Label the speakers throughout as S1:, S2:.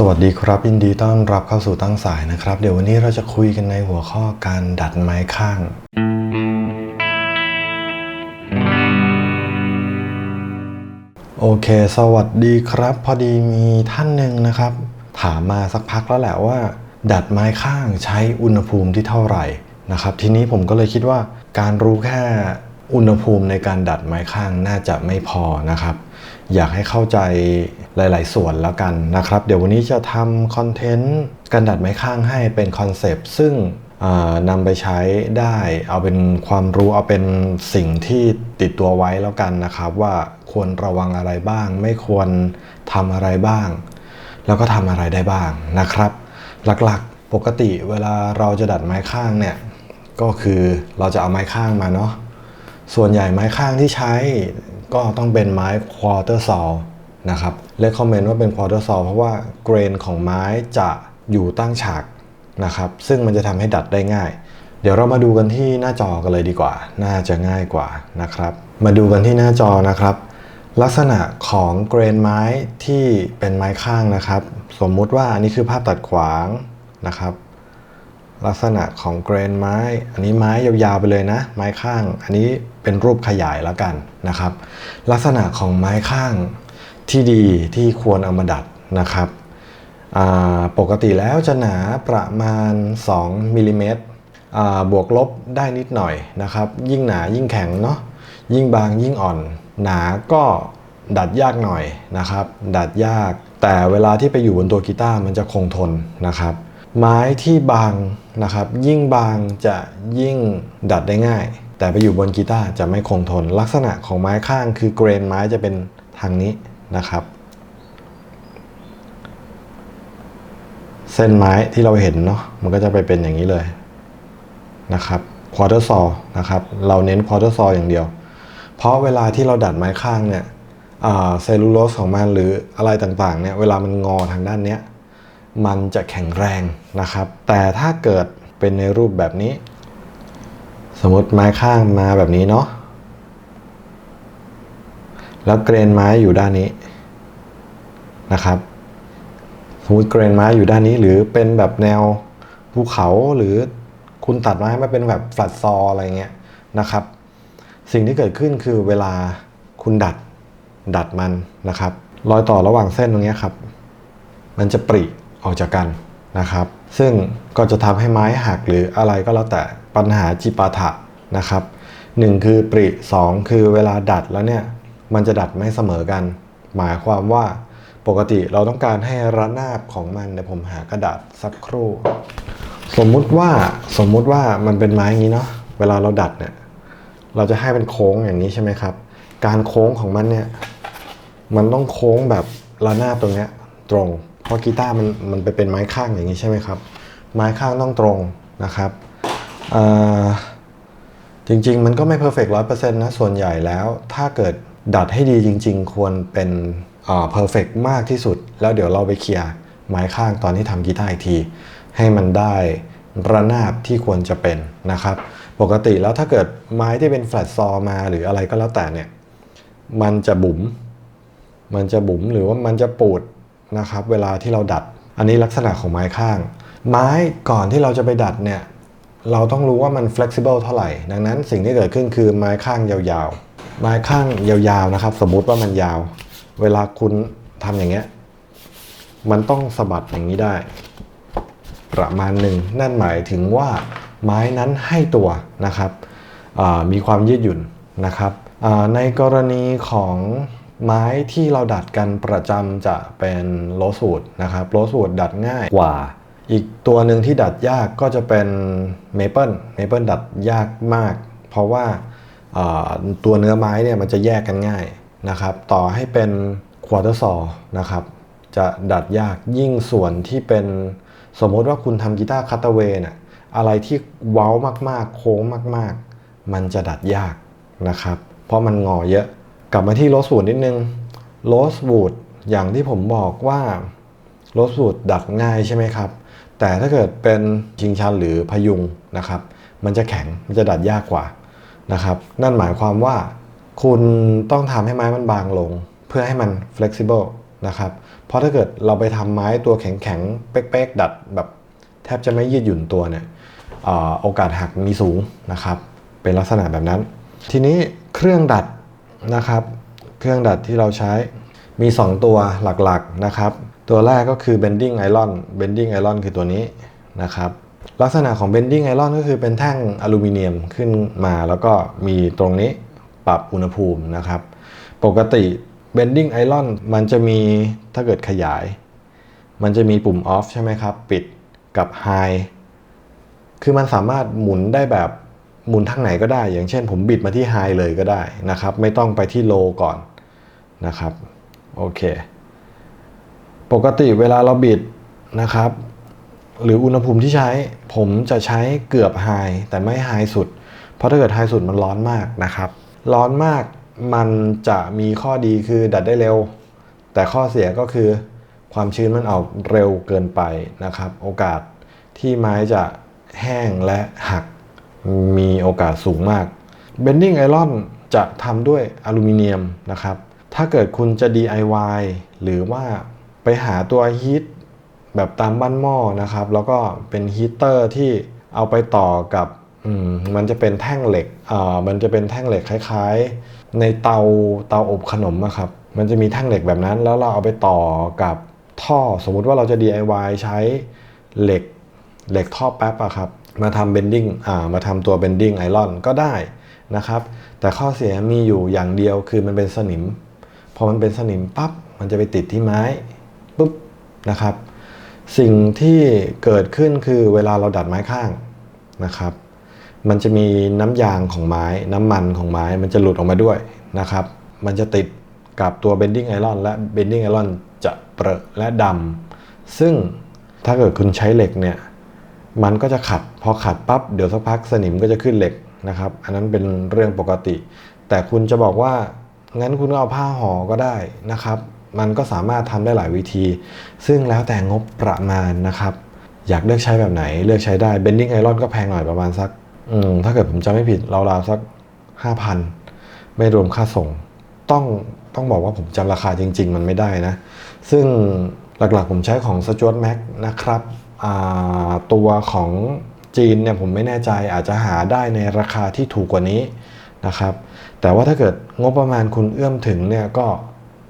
S1: สวัสดีครับยินดีต้อนรับเข้าสู่ตั้งสายนะครับ เดี๋ยววันนี้เราจะคุยกันในหัวข้อการดัดไม้ข้าง โอเค สวัสดีครับ พอดีมีท่านหนึ่งนะครับ ถามมาสักพักแล้วแหละว่า ดัดไม้ข้างใช้อุณหภูมิที่เท่าไหร่นะครับ ทีนี้ผมก็เลยคิดว่าการรู้แค่อุณหภูมิในการดัดไม้ข้างน่าจะไม่พอนะครับ อยากให้เข้าใจหลาย ๆ ส่วนแล้วกันนะครับ เดี๋ยววันนี้จะทำคอนเทนต์การดัดไม้ข้างให้เป็นคอนเซปต์ซึ่งนำไปใช้ได้เอาเป็นความรู้เอาเป็นสิ่งที่ติดตัวไว้แล้วกันนะครับ ว่าควรระวังอะไรบ้าง ไม่ควรทำอะไรบ้าง แล้วก็ทำอะไรได้บ้างนะครับ หลักๆปกติเวลาเราจะดัดไม้ข้างเนี่ยก็คือเราจะเอาไม้ข้างมาเนาะส่วนใหญ่ไม้ข้างที่ใช้ ก็ต้องเป็นไม้ quarter saw นะครับเลคคอมเมนต์ว่าเป็น quarter saw เพราะว่าเกรนของไม้จะอยู่ตั้งฉากนะครับซึ่งมันจะทำให้ดัดได้ง่าย เดี๋ยวเรามาดูกันที่หน้าจอกันเลยดีกว่า น่าจะง่ายกว่านะครับ มาดูกันที่หน้าจอนะครับ ลักษณะของเกรนไม้ที่เป็นไม้ข้างนะครับ สมมุติว่าอันนี้คือภาพตัดขวางนะครับ ลักษณะของเกรนไม้ อันนี้ไม้ยาวๆไปเลยนะ ไม้ข้าง อันนี้เป็นรูปขยายแล้วกันนะครับ ลักษณะของไม้ข้างที่ดีที่ควรเอามาดัดนะครับปกติแล้วจะหนาประมาณ 2มิลลิเมตรบวกลบได้นิดหน่อยนะครับ ยิ่งหนายิ่งแข็งเนาะยิ่งบางยิ่งอ่อน หนาก็ดัดยากหน่อยนะครับ ดัดยาก แต่เวลาที่ไปอยู่บนตัวกีตาร์มันจะคงทนนะครับ ไม้ที่บางนะครับ ยิ่งบางจะยิ่งดัดได้ง่าย แต่ไปอยู่บนกีตาร์จะไม่คงทน ลักษณะของไม้ข้างคือเกรนไม้จะเป็นทางนี้นะครับ เส้นไม้ที่เราเห็นเนาะมันก็จะไปเป็นอย่างนี้เลยนะครับควอเตอร์ซอนะครับ เราเน้นควอเตอร์ซออย่างเดียว เพราะเวลาที่เราดัดไม้ข้างเนี่ยเซลลูโลสของมันหรืออะไรต่างๆเนี่ยเวลามันงอทางด้านเนี้ย มันจะแข็งแรงนะครับ แต่ถ้าเกิดเป็นในรูปแบบนี้ สมมติไม้ข้างมาแบบนี้เนาะแล้วเกรนไม้อยู่ด้านนี้นะครับสมมติเกรนไม้อยู่ด้านนี้หรือเป็นแบบแนวภูเขาหรือคุณตัดไม้มาเป็นแบบแฟลตซออะไรเงี้ยนะครับ สิ่งที่เกิดขึ้นคือเวลาคุณดัดดัดมันนะครับ รอยต่อระหว่างเส้นตรงนี้ครับ มันจะปริ ออกจากกันนะครับ ซึ่งก็จะทำให้ไม้หักหรืออะไรก็แล้วแต่ปัญหาจิปาถะนะครับหนึ่งคือปริสองคือเวลาดัดแล้วเนี่ยมันจะดัดไม่เสมอกัน หมายความว่าปกติเราต้องการให้ระนาบของมันเดี๋ยวผมหากระดาษสักครู่ สมมุติว่าสมมุติว่ามันเป็นไม้อย่างนี้เนาะเวลาเราดัดเนี่ยเราจะให้เป็นโค้งอย่างนี้ใช่ไหมครับ การโค้งของมันเนี่ยมันต้องโค้งแบบระนาบตรงเนี้ยตรง เพราะกีตาร์มันมันไปเป็นไม้ข้างอย่างนี้ใช่ไหมครับ ไม้ข้างต้องตรงนะครับจริง ๆ มันก็ไม่เพอร์เฟกต์ร้อยเปอร์เซ็นต์นะส่วนใหญ่แล้ว ถ้าเกิดดัดให้ดีจริง ๆ ควรเป็นอ่าเพอร์เฟกต์มากที่สุด แล้วเดี๋ยวเราไปเคลียร์ไม้ข้างตอนที่ทำกีตาร์อีกที ให้มันได้ระนาบที่ควรจะเป็นนะครับ ปกติแล้วถ้าเกิดไม้ที่เป็นแฟลตซอมาหรืออะไรก็แล้วแต่เนี่ย มันจะบุ๋ม มันจะบุ๋มหรือว่ามันจะปูด นะครับเวลาที่เราดัด อันนี้ลักษณะของไม้ข้าง ไม้ก่อนที่เราจะไปดัดเนี่ยเราต้องรู้ว่ามัน flexible เท่าไหร่ ดังนั้นสิ่งที่เกิดขึ้นคือไม้ข้างยาวๆ ไม้ข้างยาวๆนะครับ สมมุติว่ามันยาว เวลาคุณทำอย่างเงี้ยมันต้องสะบัดอย่างนี้ได้ ประมาณหนึ่งนั่นหมายถึงว่าไม้นั้นให้ตัวนะครับมีความยืดหยุ่นนะครับในกรณีของ ไม้ที่เราดัดกันประจำจะเป็นโลสูดนะครับโลสูดดัดง่ายกว่า อีกตัวหนึ่งที่ดัดยากก็จะเป็นเมเปิลเมเปิลดัดยากมาก เพราะว่าตัวเนื้อไม้เนี่ยมันจะแยกกันง่ายนะครับ ต่อให้เป็นควอเตอร์ซอนะครับ จะดัดยากยิ่งส่วนที่เป็นสมมติว่าคุณทำกีตาร์คัตเตอร์เวย์น่ะอะไรที่เว้ามากๆ โค้งมากๆ มันจะดัดยากนะครับ เพราะมันงอเยอะ กลับมาที่โรสวูดนิดนึงโรสวูดอย่างที่ผมบอกว่าโรสวูดดัดง่ายใช่ไหมครับ แต่ถ้าเกิดเป็นชิงชันหรือพยุงนะครับ มันจะแข็งมันจะดัดยากกว่านะครับ นั่นหมายความว่าคุณต้องทำให้ไม้มันบางลง เพื่อให้มัน flexible นะครับ เพราะถ้าเกิดเราไปทำไม้ตัวแข็งๆ เป๊กๆ ดัดแบบแทบจะไม่ยืดหยุ่นตัวเนี่ยอโอกาสหักมีสูงนะครับ เป็นลักษณะแบบนั้น ทีนี้เครื่องดัด นะครับ เครื่องดัดที่เราใช้มี 2 ตัวหลักๆนะครับ ตัวแรกก็คือ bending iron bending iron คือตัวนี้นะครับลักษณะของ bending iron ก็คือเป็นแท่งอลูมิเนียมขึ้นมา แล้วก็มีตรงนี้ปรับอุณหภูมินะครับ ปกติ bending iron มันจะมีถ้าเกิดขยาย มันจะมีปุ่ม off ใช่ไหมครับ ปิดกับ high คือมันสามารถหมุนได้แบบ หมุนทางไหนก็ได้ อย่างเช่น ผมบิดมาที่ high เลยก็ได้นะครับ ไม่ต้องไปที่ low ก่อนนะครับ โอเค ปกติเวลาเราบิดนะครับ หรืออุณหภูมิที่ใช้ ผมจะใช้เกือบ high แต่ไม่ high สุด เพราะถ้าเกิด high สุดมันร้อนมากนะครับ ร้อนมากมันจะมีข้อดีคือดัดได้เร็ว แต่ข้อเสียก็คือความชื้นมันออกเร็วเกินไปนะครับ โอกาสที่ไม้จะแห้งและหัก มีโอกาสสูงมาก Bending Iron จะทำด้วยอลูมิเนียมนะครับ ถ้าเกิดคุณจะ DIY หรือว่าไปหาตัวฮีทแบบตามบ้านหม้อนะครับ แล้วก็เป็นฮีเตอร์ที่เอาไปต่อกับมมันจะเป็นแท่งเหล็กอ่ามันจะเป็นแท่งเหล็กคล้ายๆ ในเตาเตาอบขนมอะครับ มันจะมีแท่งเหล็กแบบนั้น แล้วเราเอาไปต่อกับท่อ สมมุติว่าเราจะ DIY ใช้เหล็กเหล็กท่อแป๊บอะครับ มาทำเบนดิ้งอ่ามาทำตัวเบนดิ้งไอรอนก็ได้นะครับ แต่ข้อเสียมีอยู่อย่างเดียวคือมันเป็นสนิม พอมันเป็นสนิมปั๊บมันจะไปติดที่ไม้ปุ๊บนะครับ สิ่งที่เกิดขึ้นคือเวลาเราดัดไม้ข้างนะครับ มันจะมีน้ำยางของไม้ น้ำมันของไม้มันจะหลุดออกมาด้วยนะครับ มันจะติดกับตัว bending iron และ bending iron จะเปรอะและดำซึ่งถ้าเกิดคุณใช้เหล็กเนี่ย มันก็จะขัด พอขัดปั๊บเดี๋ยวสักพักสนิมก็จะขึ้นเหล็กนะครับ อันนั้นเป็นเรื่องปกติ แต่คุณจะบอกว่างั้นคุณก็เอาผ้าห่อก็ได้นะครับ มันก็สามารถทำได้หลายวิธี ซึ่งแล้วแต่งบประมาณนะครับ อยากเลือกใช้แบบไหนเลือกใช้ได้ bending iron ก็แพงหน่อยประมาณสักอืมถ้าเกิดผมจำไม่ผิดราวๆสัก 5,000 ไม่รวมค่าส่ง ต้องต้องบอกว่าผมจำราคาจริง ๆ มันไม่ได้นะ ซึ่งหลักๆผมใช้ของ s t u a r t Mac นะครับ ตัวของจีนเนี่ยผมไม่แน่ใจอาจจะหาได้ในราคาที่ถูกกว่านี้นะครับ แต่ว่าถ้าเกิดงบประมาณคุณเอื้อมถึงเนี่ยก็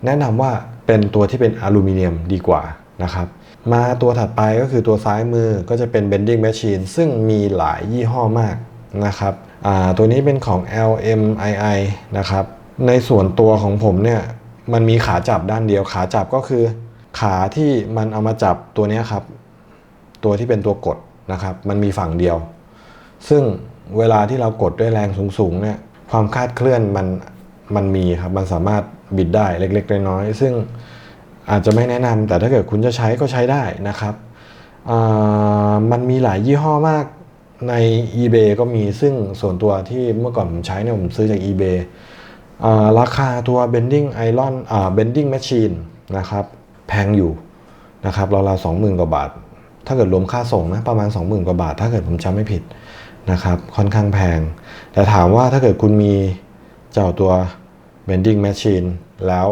S1: แนะนำว่าเป็นตัวที่เป็นอลูมิเนียมดีกว่านะครับ มาตัวถัดไปก็คือตัวซ้ายมือก็จะเป็น bending machine ซึ่งมีหลายยี่ห้อมากนะครับตัวนี้เป็นของ LMII นะครับ ในส่วนตัวของผมเนี่ยมันมีขาจับด้านเดียวขาจับก็คือ ขาที่มันเอามาจับตัวนี้ครับ ตัวที่เป็นตัวกดนะครับ มันมีฝั่งเดียว ซึ่งเวลาที่เรากดด้วยแรงสูงๆเนี่ยความคาดเคลื่อนมันมันมีครับมันสามารถบิดได้เล็กๆน้อยๆซึ่งอาจจะไม่แนะนำแต่ถ้าเกิดคุณจะใช้ก็ใช้ได้นะครับอ่ามันมีหลายยี่ห้อมากใน eBay ก็มีซึ่งส่วนตัวที่เมื่อก่อนผมใช้เนี่ยผมซื้อจาก eBay อ่าราคาตัว bending iron อ่า bending machine นะครับ แพงอยู่นะครับราวๆสองหมื่นกว่าบาท ถ้าเกิดรวมค่าส่งนะประมาณ 20,000 กว่าบาท ถ้าเกิดผมจำไม่ผิดนะครับค่อนข้างแพง แต่ถามว่าถ้าเกิดคุณมีเจ้าตัว bending machine แล้ว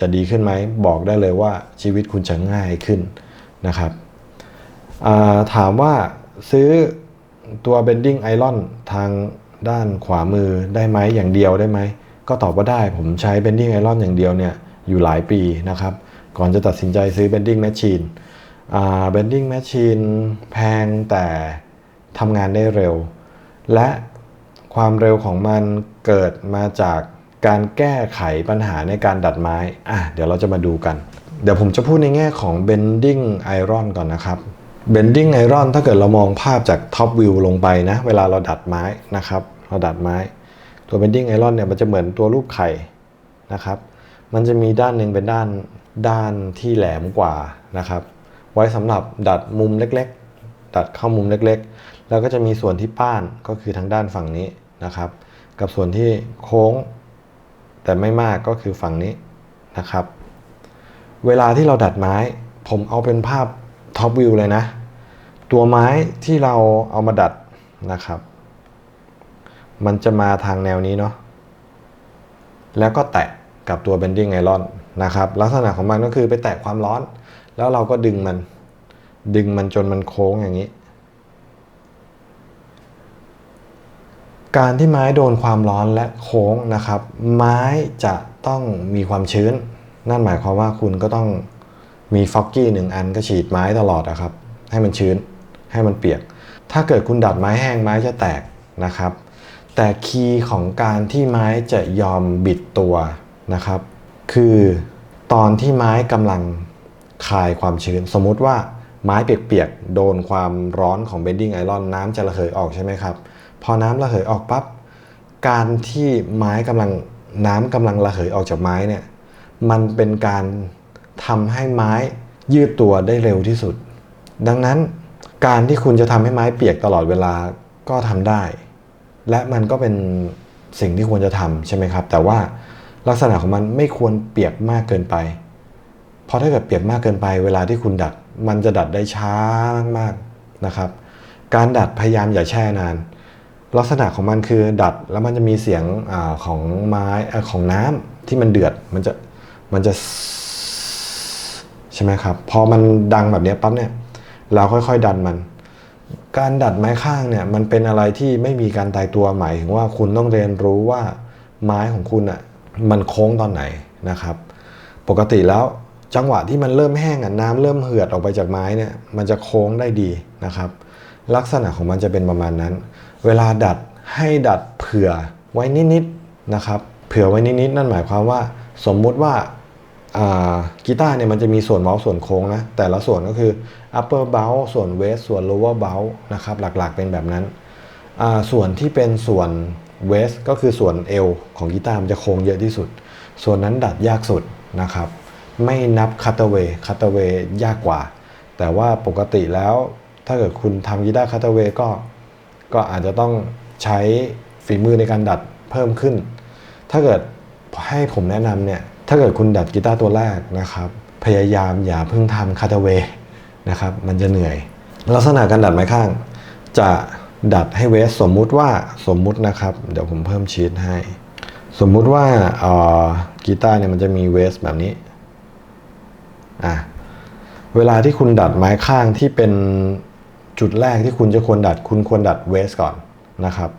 S1: จะดีขึ้นไหมบอกได้เลยว่าชีวิตคุณจะง่ายขึ้นนะครับาถามว่าซื้อตัว bending iron ทางด้านขวามือได้ไหมอย่างเดียวได้ไหม ก็ตอบว่าได้ผมใช้ bending iron อย่างเดียวเนี่ยอยู่หลายปีนะครับ ก่อนจะตัดสินใจซื้อ bending machine อ่า bending machine แพงแต่ทำงานได้เร็ว และความเร็วของมันเกิดมาจากการแก้ไขปัญหาในการดัดไม้อะเดี๋ยวเราจะมาดูกัน เดี๋ยวผมจะพูดในแง่ของ bending iron ก่อนนะครับ bending iron ถ้าเกิดเรามองภาพจาก top view ลงไปนะ เวลาเราดัดไม้นะครับ เราดัดไม้ ตัว bending iron เนี่ยมันจะเหมือนตัวรูปไข่นะครับ มันจะมีด้านหนึ่งเป็นด้านด้านที่แหลมกว่านะครับ ไว้สำหรับดัดมุมเล็กๆ ดัดเข้ามุมเล็กๆ แล้วก็จะมีส่วนที่ป้านก็คือทางด้านฝั่งนี้นะครับ กับส่วนที่โค้ง แต่ไม่มากก็คือฝั่งนี้นะครับ เวลาที่เราดัดไม้ ผมเอาเป็นภาพท็อปวิวเลยนะ ตัวไม้ที่เราเอามาดัดนะครับ มันจะมาทางแนวนี้เนาะแล้วก็แตะกับตัว bending iron นะครับ ลักษณะของมันก็คือไปแตะความร้อน แล้วเราก็ดึงมัน ดึงมันจนมันโค้งอย่างนี้ การที่ไม้โดนความร้อนและโค้งนะครับ ไม้จะต้องมีความชื้น นั่นหมายความว่าคุณก็ต้องมีฟอกกี้หนึ่งอันก็ฉีดไม้ตลอดนะครับ ให้มันชื้นให้มันเปียก ถ้าเกิดคุณดัดไม้แห้งไม้จะแตกนะครับ แต่คีย์ของการที่ไม้จะยอมบิดตัวนะครับ คือตอนที่ไม้กำลัง คายความชื้น สมมุติว่าไม้เปียกๆ โดนความร้อนของ bending iron น้ำจะระเหยออกใช่ไหมครับ พอน้ำระเหยออกปั๊บการที่ไม้กำลังน้ำกำลังระเหยออกจากไม้เนี่ยมันเป็นการทำให้ไม้ยืดตัวได้เร็วที่สุด ดังนั้นการที่คุณจะทำให้ไม้เปียกตลอดเวลาก็ทำได้ และมันก็เป็นสิ่งที่ควรจะทำใช่ไหมครับ แต่ว่าลักษณะของมันไม่ควรเปียกมากเกินไป ราะถ้าเกิดเปียกมากเกินไปเวลาที่คุณดัด มันจะดัดได้ช้ามากๆนะครับ การดัดพยายามอย่าแช่นาน ลักษณะของมันคือดัดแล้วมันจะมีเสียงอของไม้ของน้ำที่มันเดือดมันจะมันจะใช่ไหมครับ พอมันดังแบบนี้ปั๊บเนี่ยเราค่อยๆดันมัน การดัดไม้ข้างเนี่ยมันเป็นอะไรที่ไม่มีการตายตัวหมายถึงว่าคุณต้องเรียนรู้ว่าไม้ของคุณอะมันโค้งตอนไหนนะครับ ปกติแล้ว จังหวะที่มันเริ่มแห้งอะน้ำเริ่มเหือดออกไปจากไม้เนี่ยมันจะโค้งได้ดีนะครับ ลักษณะของมันจะเป็นประมาณนั้น เวลาดัดให้ดัดเผื่อไว้นิดๆนะครับ เผื่อไว้นิดๆนั่นหมายความว่า สมมุติว่าากีตาร์เนี่ยมันจะมีส่วนเว้าส่วนโค้งนะ แต่ละส่วนก็คือ upper bow ส่วน waist ส่วน lower bow นะครับ หลักๆเป็นแบบนั้น ส่วนที่เป็นส่วน waist ก็คือส่วนเอวของกีตาร์มันจะโค้งเยอะที่สุด ส่วนนั้นดัดยากสุดนะครับ ไม่นับ cutaway cutaway ยากกว่า แต่ว่าปกติแล้วถ้าเกิดคุณทำกีตาร์ cutaway ก็ก็อาจจะต้องใช้ฝีมือในการดัดเพิ่มขึ้น ถ้าเกิดให้ผมแนะนำเนี่ย ถ้าเกิดคุณดัดกีตาร์ตัวแรกนะครับ พยายามอย่าเพิ่งทำคาตเวย์นะครับ มันจะเหนื่อย ลักษณะการดัดไม้ข้าง จะดัดให้เวสสมมุติว่าสมมุตินะครับ เดี๋ยวผมเพิ่มชีตให้ สมมุติว่าออกีตาร์เนี่ยมันจะมีเวสแบบนี้ อะเวลาที่คุณดัดไม้ข้างที่เป็นจุดแรกที่คุณจะควรดัด คุณควรดัดเวสก่อนนะครับ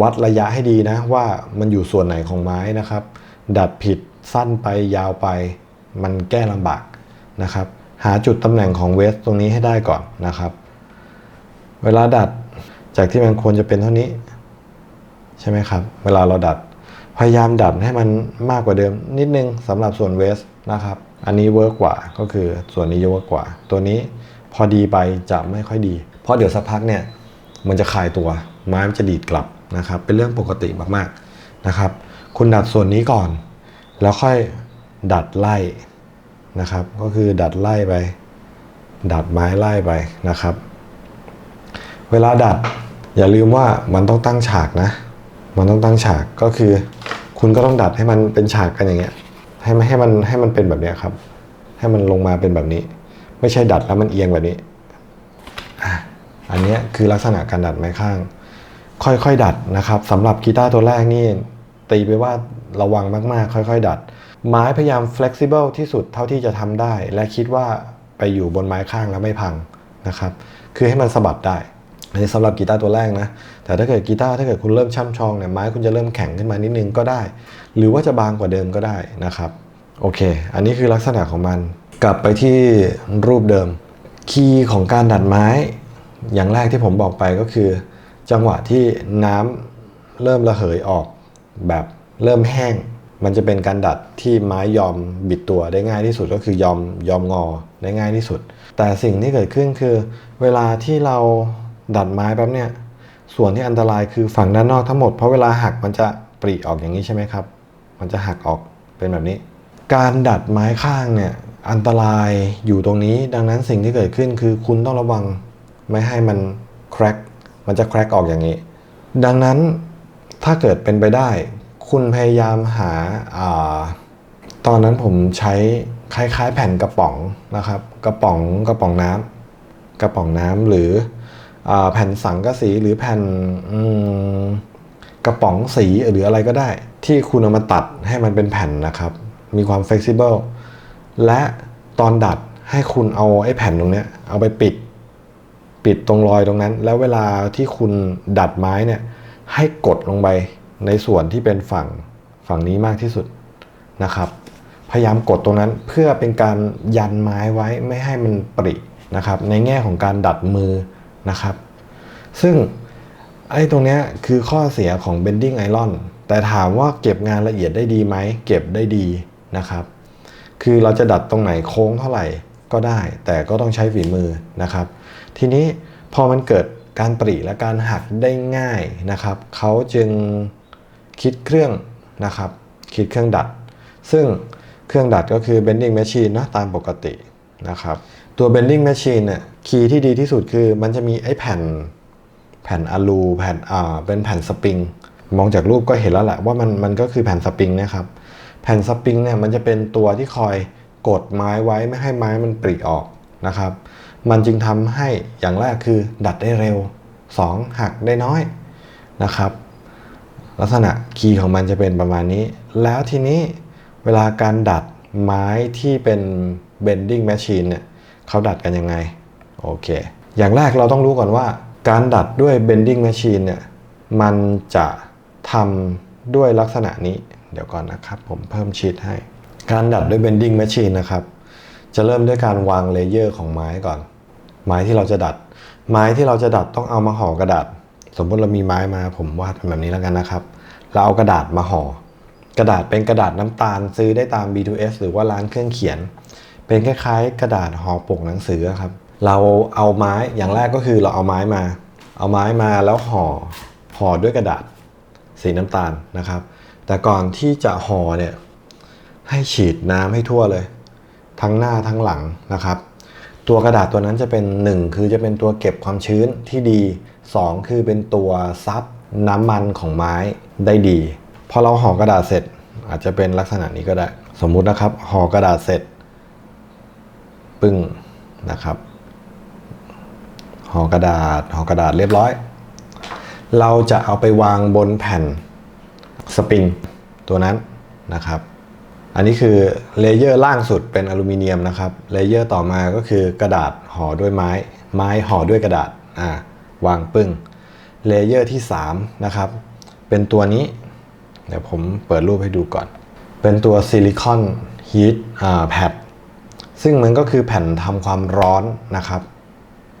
S1: วัดระยะให้ดีนะว่ามันอยู่ส่วนไหนของไม้นะครับ ดัดผิดสั้นไปยาวไป มันแก้ลำบากนะครับ หาจุดตำแหน่งของเวสตรงนี้ให้ได้ก่อนนะครับ เวลาดัดจากที่มันควรจะเป็นเท่านี้ ใช่ไหมครับ เวลาเราดัด พยายามดัดให้มันมากกว่าเดิมนิดนึงสำหรับส่วนเวสนะครับ อันนี้เวิร์กกว่าก็คือส่วนนี้เวิร์กกว่า ตัวนี้พอดีไปจะไม่ค่อยดี เพราะเดี๋ยวสักพักเนี่ยมันจะคลายตัวไม้มันจะดีดกลับนะครับ เป็นเรื่องปกติมากๆนะครับ คุณดัดส่วนนี้ก่อน แล้วค่อยดัดไล่นะครับ ก็คือดัดไล่ไป ดัดไม้ไล่ไปนะครับ เวลาดัดอย่าลืมว่ามันต้องตั้งฉากนะ มันต้องตั้งฉากก็คือ คุณก็ต้องดัดให้มันเป็นฉากกันอย่างเงี้ย ให้มันให้มันให้มันเป็นแบบนี้ครับ ให้มันลงมาเป็นแบบนี้ ไม่ใช่ดัดแล้วมันเอียงแบบนี้อะอันนี้คือลักษณะการดัดไม้ข้าง ค่อยๆ ดัดนะครับสำหรับกีตาร์ตัวแรกนี่ ตีไปว่าระวังมากๆ ค่อยๆ ดัด ไม้พยายาม flexible ที่สุดเท่าที่จะทำได้ และคิดว่าไปอยู่บนไม้ข้างแล้วไม่พังนะครับ คือให้มันสะบัดได้อันนี้สำหรับกีตาร์ตัวแรกนะ แต่ถ้าเกิดกีตาร์ถ้าเกิดคุณเริ่มช่ำชองเนี่ยไม้คุณจะเริ่มแข็งขึ้นมานิดนึงก็ได้ หรือว่าจะบางกว่าเดิมก็ได้นะครับโอเค อันนี้คือลักษณะของมัน กลับไปที่รูปเดิม คีย์ของการดัดไม้ อย่างแรกที่ผมบอกไปก็คือ จังหวะที่น้ำเริ่มระเหยออก แบบเริ่มแห้ง มันจะเป็นการดัดที่ไม้ยอมบิดตัวได้ง่ายที่สุดก็คือยอมยอมงอได้ง่ายที่สุด แต่สิ่งที่เกิดขึ้นคือ เวลาที่เราดัดไม้แป๊บเนี่ย ส่วนที่อันตรายคือฝั่งด้านนอกทั้งหมดเพราะเวลาหักมันจะปริออกอย่างนี้ใช่ไหมครับ มันจะหักออกเป็นแบบนี้ การดัดไม้ข้างเนี่ยอันตรายอยู่ตรงนี้ ดังนั้นสิ่งที่เกิดขึ้นคือคุณต้องระวังไม่ให้มันแครกมันจะแครกออกอย่างนี้ ดังนั้นถ้าเกิดเป็นไปได้ คุณพยายามหาอาตอนนั้นผมใช้คล้ายๆแผ่นกระป๋องนะครับ กระป๋องกระป๋องน้ำกระป๋องน้ำหรือ แผ่นสังกะสีหรือแผ่นกระป๋องสีหรืออะไรก็ได้ ที่คุณเอามาตัดให้มันเป็นแผ่นนะครับ มีความ flexible และตอนดัดให้คุณเอาไอ้แผ่นตรงเนี้ยเอาไปปิด ปิดตรงรอยตรงนั้น แล้วเวลาที่คุณดัดไม้เนี่ยให้กดลงไปในส่วนที่เป็นฝั่งฝั่งนี้มากที่สุดนะครับ พยายามกดตรงนั้นเพื่อเป็นการยันไม้ไว้ไม่ให้มันปรินะครับ ในแง่ของการดัดมือ นะครับ ซึ่งไอ้ตรงเนี้ยคือข้อเสียของ bending iron แต่ถามว่าเก็บงานละเอียดได้ดีไหม เก็บได้ดีนะครับ คือเราจะดัดตรงไหนโค้งเท่าไหร่ก็ได้ แต่ก็ต้องใช้ฝีมือนะครับ ทีนี้พอมันเกิดการปริและการหักได้ง่ายนะครับ เขาจึงคิดเครื่องนะครับ คิดเครื่องดัด ซึ่งเครื่องดัดก็คือ bending machine นะตามปกตินะครับ ตัว bending machine เนี่ย คีย์ที่ดีที่สุดคือมันจะมีไอ้แผ่นแผ่นอะลูแผ่นอ่าเป็นแผ่นสปริง มองจากรูปก็เห็นแล้วแหละว่ามันมันก็คือแผ่นสปริงนะครับ แผ่นสปริงเนี่ยมันจะเป็นตัวที่คอยกดไม้ไว้ไม่ให้ไม้มันปริออกนะครับ มันจึงทำให้อย่างแรกคือดัดได้เร็ว 2 หักได้น้อยนะครับ ลักษณะคีย์ของมันจะเป็นประมาณนี้ แล้วทีนี้เวลาการดัดไม้ที่เป็น bending machine เนี่ยเขาดัดกันยังไง โอเค อย่างแรกเราต้องรู้ก่อนว่า การดัดด้วย bending machine เนี่ย มันจะทำด้วยลักษณะนี้ เดี๋ยวก่อนนะครับ ผมเพิ่มชีตให้ การดัดด้วย bending machine นะครับ จะเริ่มด้วยการวางเลเยอร์ของไม้ก่อน ไม้ที่เราจะดัด ไม้ที่เราจะดัดต้องเอามาห่อกระดาษ สมมติเรามีไม้มาผมวาดเป็นแบบนี้แล้วกันนะครับ เราเอากระดาษมาห่อกระดาษเป็นกระดาษน้ำตาลซื้อได้ตาม B2S หรือว่าร้านเครื่องเขียน เป็นคล้ายๆ กระดาษห่อปกหนังสือครับ เราเอาไม้อย่างแรกก็คือเราเอาไม้มา เอาไม้มาแล้วห่อห่อด้วยกระดาษ สีน้ำตาลนะครับ แต่ก่อนที่จะห่อเนี่ยให้ฉีดน้ำให้ทั่วเลย ทั้งหน้าทั้งหลังนะครับ ตัวกระดาษตัวนั้นจะเป็น 1 คือจะเป็นตัวเก็บความชื้นที่ดี 2 คือเป็นตัวซับน้ำมันของไม้ได้ดีพอเราห่อกระดาษเสร็จอาจจะเป็นลักษณะนี้ก็ได้ สมมุตินะครับห่อกระดาษเสร็จ ปึ้งนะครับ ห่อกระดาษห่อกระดาษเรียบร้อย เราจะเอาไปวางบนแผ่นสปริงตัวนั้นนะครับ อันนี้คือเลเยอร์ล่างสุดเป็นอลูมิเนียมนะครับเลเยอร์ต่อมาก็คือกระดาษห่อด้วยไม้ ไม้ห่อด้วยกระดาษอ่าวางปึ้งเลเยอร์ที่3นะครับเป็นตัวนี้ เดี๋ยวผมเปิดรูปให้ดูก่อน เป็นตัวซิลิคอนฮีทแพดซึ่งมันก็คือแผ่นทำความร้อนนะครับ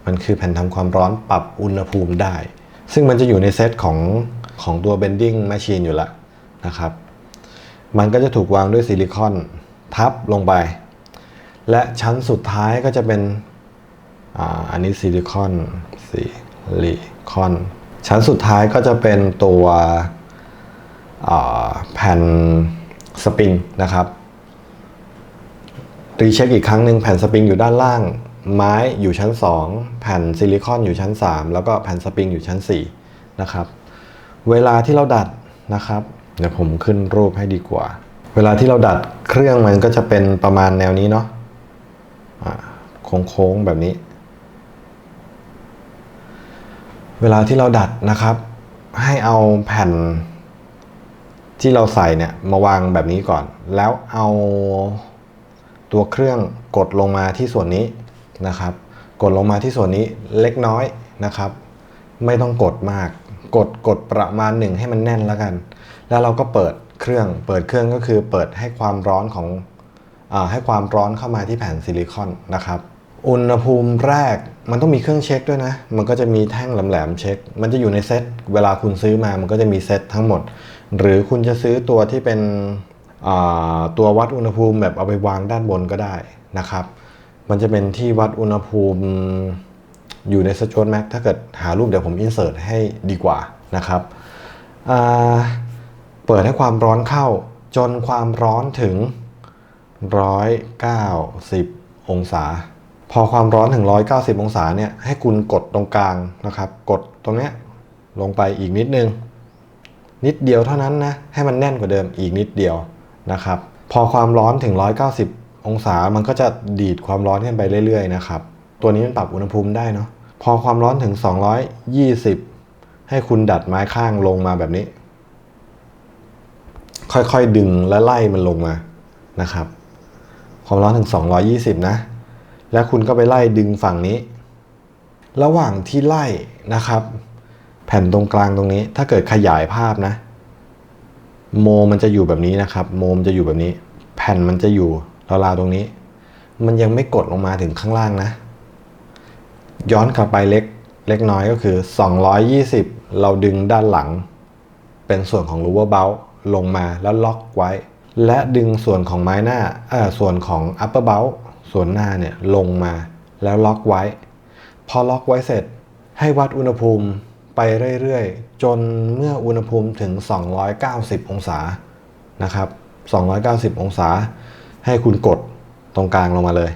S1: มันคือแผ่นทำความร้อนปรับอุณหภูมิได้ ซึ่งมันจะอยู่ในเซตของของตัว bending machine อยู่ล้วนะครับ มันก็จะถูกวางด้วยซิลิคอนทับลงไป และชั้นสุดท้ายก็จะเป็นอ,อันนี้ซิลิคอนซิลิคอนชั้นสุดท้ายก็จะเป็นตัวแผ่นสปริงนะครับ รีเช็คอีกครั้งหนึ่งแผ่นสปริงอยู่ด้านล่าง ไม้อยู่ชั้น 2 แผ่นซิลิคอนอยู่ชั้น 3 แล้วก็แผ่นสปริงอยู่ชั้น4นะครับเวลาที่เราดัดนะครับเดี๋ยวผมขึ้นรูปให้ดีกว่า เวลาที่เราดัดเครื่องมันก็จะเป็นประมาณแนวนี้เนาะโค้งๆแบบนี้ เวลาที่เราดัดนะครับ ให้เอาแผ่นที่เราใส่เนี่ยมาวางแบบนี้ก่อน แล้วเอาตัวเครื่องกดลงมาที่ส่วนนี้ นะครับ กดลงมาที่ส่วนนี้เล็กน้อยนะครับ ไม่ต้องกดมาก กดกดประมาณหนึ่งให้มันแน่นแล้วกัน แล้วเราก็เปิดเครื่อง เปิดเครื่องก็คือเปิดให้ความร้อนของอให้ความร้อนเข้ามาที่แผ่นซิลิคอนนะครับ อุณหภูมิแรกมันต้องมีเครื่องเช็คด้วยนะ มันก็จะมีแท่งแหลมๆเช็ค มันจะอยู่ในเซต เวลาคุณซื้อมา มันก็จะมีเซตทั้งหมด หรือคุณจะซื้อตัวที่เป็นตัววัดอุณหภูมิแบบเอาไปวางด้านบนก็ได้นะครับ มันจะเป็นที่วัดอุณหภูมิอยู่ในสจวตแม็กถ้าเกิดหารูปเดี๋ยวผมอินเสิร์ตให้ดีกว่านะครับ เปิดให้ความร้อนเข้าจนความร้อนถึง 190 องศา พอความร้อนถึง 190 องศาเนี่ยให้คุณกดตรงกลางนะครับ กดตรงเนี้ยลงไปอีกนิดนึง นิดเดียวเท่านั้นนะ ให้มันแน่นกว่าเดิมอีกนิดเดียวนะครับ พอความร้อนถึง 190 องศามันก็จะดีดความร้อนขึ้นไปเรื่อยๆนะครับ ตัวนี้มันปรับอุณหภูมิได้เนาะ พอความร้อนถึง 220 ให้คุณดัดไม้ข้างลงมาแบบนี้ ค่อยๆดึงและไล่มันลงมานะครับ ความร้อนถึง 220 นะ แล้วคุณก็ไปไล่ดึงฝั่งนี้ ระหว่างที่ไล่นะครับ แผ่นตรงกลางตรงนี้ ถ้าเกิดขยายภาพนะ โมมันจะอยู่แบบนี้นะครับ โมมันจะอยู่แบบนี้ แผ่นมันจะอยู่ ราวๆตรงนี้ มันยังไม่กดลงมาถึงข้างล่างนะ ย้อนกลับไปเล็กเล็กน้อยก็คือ 220 เราดึงด้านหลัง เป็นส่วนของ lower bout ลงมาแล้วล็อกไว้ และดึงส่วนของไม้หน้าเออส่วนของ upper bout ส่วนหน้าเนี่ยลงมาแล้วล็อกไว้ พอล็อกไว้เสร็จให้วัดอุณหภูมิไปเรื่อยๆ จนเมื่ออุณหภูมิถึง 290 องศานะครับ 290 องศา ให้คุณกดตรงกลางลงมาเลย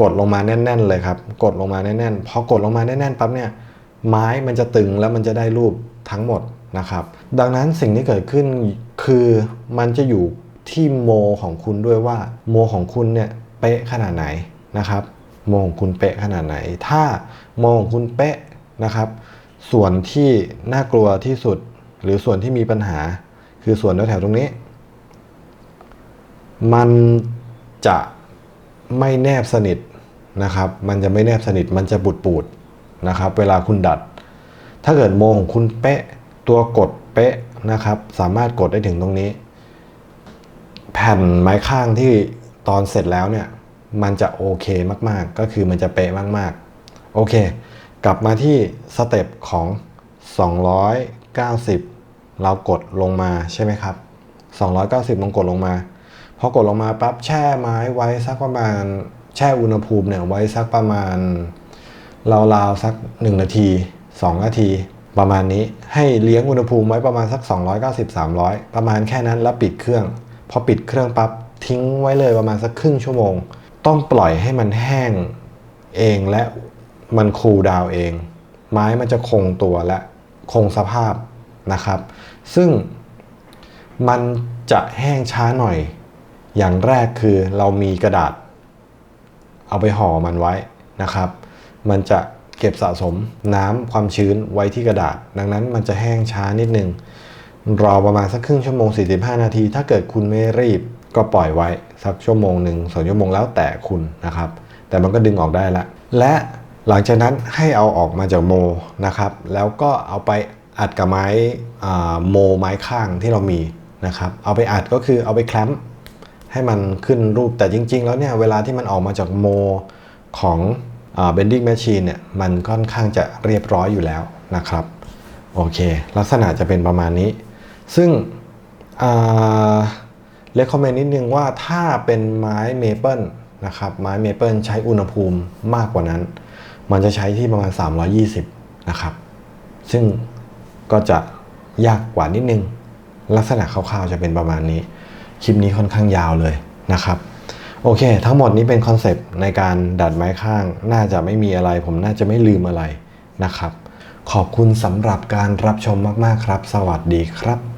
S1: กดลงมาแน่น ๆ เลยครับ กดลงมาแน่นๆพอกดลงมาแน่นๆปั๊บเนี่ยไม้มันจะตึงแล้วมันจะได้รูปทั้งหมดนะครับ ดังนั้นสิ่งที่เกิดขึ้นคือมันจะอยู่ที่โมของคุณด้วยว่าโมของคุณเนี่ยเป๊ะขนาดไหนนะครับโมของคุณเป๊ะขนาดไหน ถ้าโมของคุณเป๊ะนะครับ ส่วนที่น่ากลัวที่สุด หรือส่วนที่มีปัญหา คือส่วนแถวๆตรงนี้ มัน จะไม่แนบสนิทนะครับ มันจะไม่แนบสนิทมันจะบุดปูดนะครับ เวลาคุณดัด ถ้าเกิดโมของคุณเป๊ะตัวกดเป๊ะนะครับ สามารถกดได้ถึงตรงนี้ แผ่นไม้ข้างที่ตอนเสร็จแล้วเนี่ย มันจะโอเคมากๆ ก็คือมันจะเป๊ะมากๆ โอเค กลับมาที่สเต็ปของ 290 เรากดลงมาใช่ไหมครับ 290 ลงกดลงมา พอกดลงมาปั๊บแช่ไม้ไว้สักประมาณ แช่อุณหภูมิเนี่ยไว้สักประมาณราวๆสัก 1 นาที 2 นาที ประมาณนี้ให้เลี้ยงอุณหภูมิไว้ประมาณสัก 290-300 ประมาณแค่นั้นแล้วปิดเครื่อง พอปิดเครื่องปั๊บทิ้งไว้เลยประมาณสักครึ่งชั่วโมง ต้องปล่อยให้มันแห้งเองและมันคูลดาวเอง ไม้มันจะคงตัวและคงสภาพนะครับ ซึ่งมันจะแห้งช้าหน่อย อย่างแรกคือเรามีกระดาษ เอาไปห่อมันไว้นะครับ มันจะเก็บสะสมน้ำความชื้นไว้ที่กระดาษ ดังนั้นมันจะแห้งช้านิดนึง รอประมาณสักครึ่งชั่วโมง 45 นาที ถ้าเกิดคุณไม่รีบก็ปล่อยไว้สักชั่วโมงหนึ่งสองชั่วโมงแล้วแต่คุณนะครับ แต่มันก็ดึงออกได้ละ และหลังจากนั้นให้เอาออกมาจากโมนะครับ แล้วก็เอาไปอัดกับไม้โมไม้ข้างที่เรามีนะครับ เอาไปอัดก็คือเอาไปแคลมป์ ให้มันขึ้นรูปแต่จริง ๆ แล้วเนี่ยเวลาที่มันออกมาจากโมของอ่า bending machine เนี่ยมันค่อนข้างจะเรียบร้อยอยู่แล้วนะครับโอเค ลักษณะจะเป็นประมาณนี้ ซึ่งเลคคอมเมนต์นิดนึงว่าถ้าเป็นไม้เมเปิลนะครับไม้เมเปิลใช้อุณหภูมิมากกว่านั้น มันจะใช้ที่ประมาณ 320 นะครับ ซึ่งก็จะยากกว่านิดนึง ลักษณะคร่าวๆจะเป็นประมาณนี้ คลิปนี้ค่อนข้างยาวเลยนะครับ โอเค ทั้งหมดนี้เป็นคอนเซปต์ในการดัดไม้ข้าง น่าจะไม่มีอะไร ผมน่าจะไม่ลืมอะไรนะครับ ขอบคุณสำหรับการรับชมมากๆครับ สวัสดีครับ